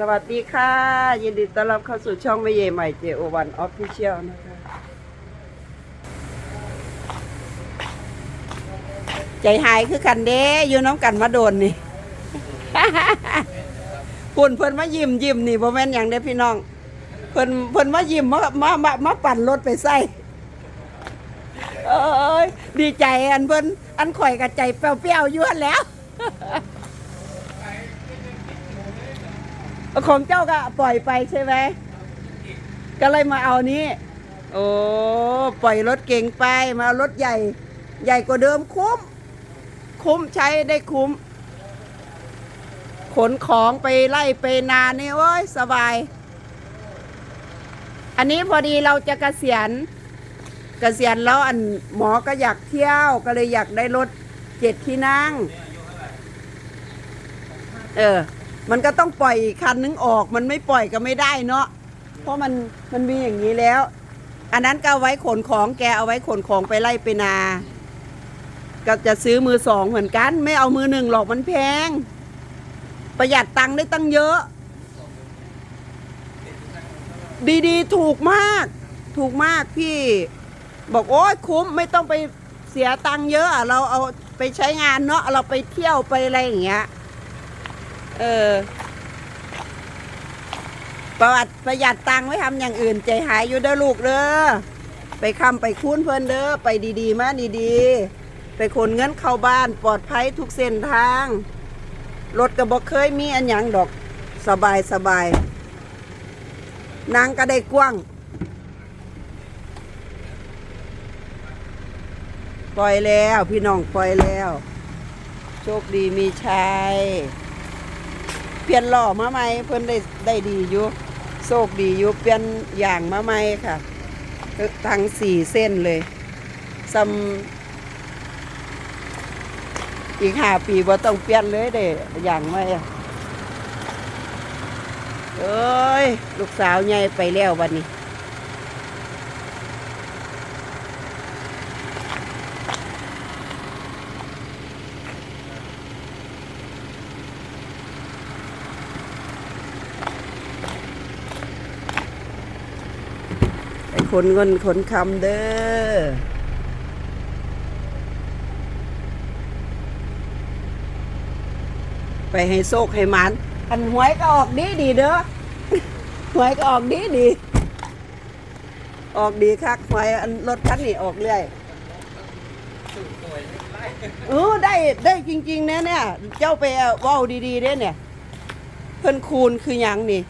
สวัสดีค่ะ ยินดีต้อนรับเข้าสู่ช่องไม่เยใหม่ JO1 Official นะคะ ใจหายคือกันเด้อยู่น้ำกันมาโดนนี่ ปุ่นเพิ่นมายิ้มยิ้มนี่บ่แม่นหยังเด้พี่น้อง เพิ่นเพิ่นมายิ้มมามามามาปั่นรถไปใส่เอ้ยดีใจอันเพิ่นอันข่อยกับใจเปรี้ยวๆอยู่หั่นแล้ว ของเจ้าก็ปล่อยไปใช่ไหมก็เลยมาเอานี้ โอ้ปล่อยรถเก่งไปมาเอารถใหญ่ ใหญ่กว่าเดิมคุ้ม คุ้มใช้ได้คุ้ม ขนของไปไล่ไปนานี่โอ้ยสบาย อันนี้พอดีเราจะกะเกษียณเกษียณแล้วอันหมอก็อยากเที่ยวก็เลยอยากได้รถเจ็ดที่นั่ง เออ มันก็ต้องปล่อยอีกคันนึงออก มันไม่ปล่อยก็ไม่ได้เนาะเพราะมันมันมีอย่างนี้แล้ว อันนั้นก็เอาไว้ขนของแกเอาไว้ขนของไปไล่ไปนา ก็จะซื้อมือสองเหมือนกัน ไม่เอามือหนึ่งหรอกมันแพง ประหยัดตังค์ได้ตั้งเยอะ ดีๆ ถูกมาก ถูกมากพี่ บอกโอ้ยคุ้มไม่ต้องไปเสียตังค์เยอะอะเราเอาไปใช้งานเนาะเราไปเที่ยวไปอะไรอย่างเงี้ย เออ ประวัติประหยัดตังค์ไว้ทำอย่างอื่น ใจหายอยู่เด้อลูกเด้อไปคำไปคุ้นเพิ่อนเด้อไปดีๆ มาดีๆ ไปขนเงินเข้าบ้านปลอดภัยทุกเส้นทาง รถก็บอกเคยมีอันหยังดอกสบายสบายนางก็ได้กว้าง ปล่อยแล้วพี่น้องปล่อยแล้ว โชคดีมีชัย เปลี่ยนหล่อมาใหมเพิ่นได้ได้ดีอยู่โชคดีอยู่เปลี่ยนอย่างมาใหมค่ะทั้งสี่เส้นเลยซ้ำอีกห้าปีว่าต้องเปลี่ยนเลยเด้อย่างไม่เอ้ย ลูกสาวใหญ่ไปแล้ววันนี้ ขนเงินขนคำเด้อไปให้โชคให้หมันอันหวยก็ออกดีดีเด้อหวยก็ออกดีดีออกดีคักหวยอันรถคันนี้ออกเรื่อยเออได้ได้จริงๆนะเนี่ย เจ้าไปว้าดีๆเด้เนี่ย เพิ่นคูณคือยังนี่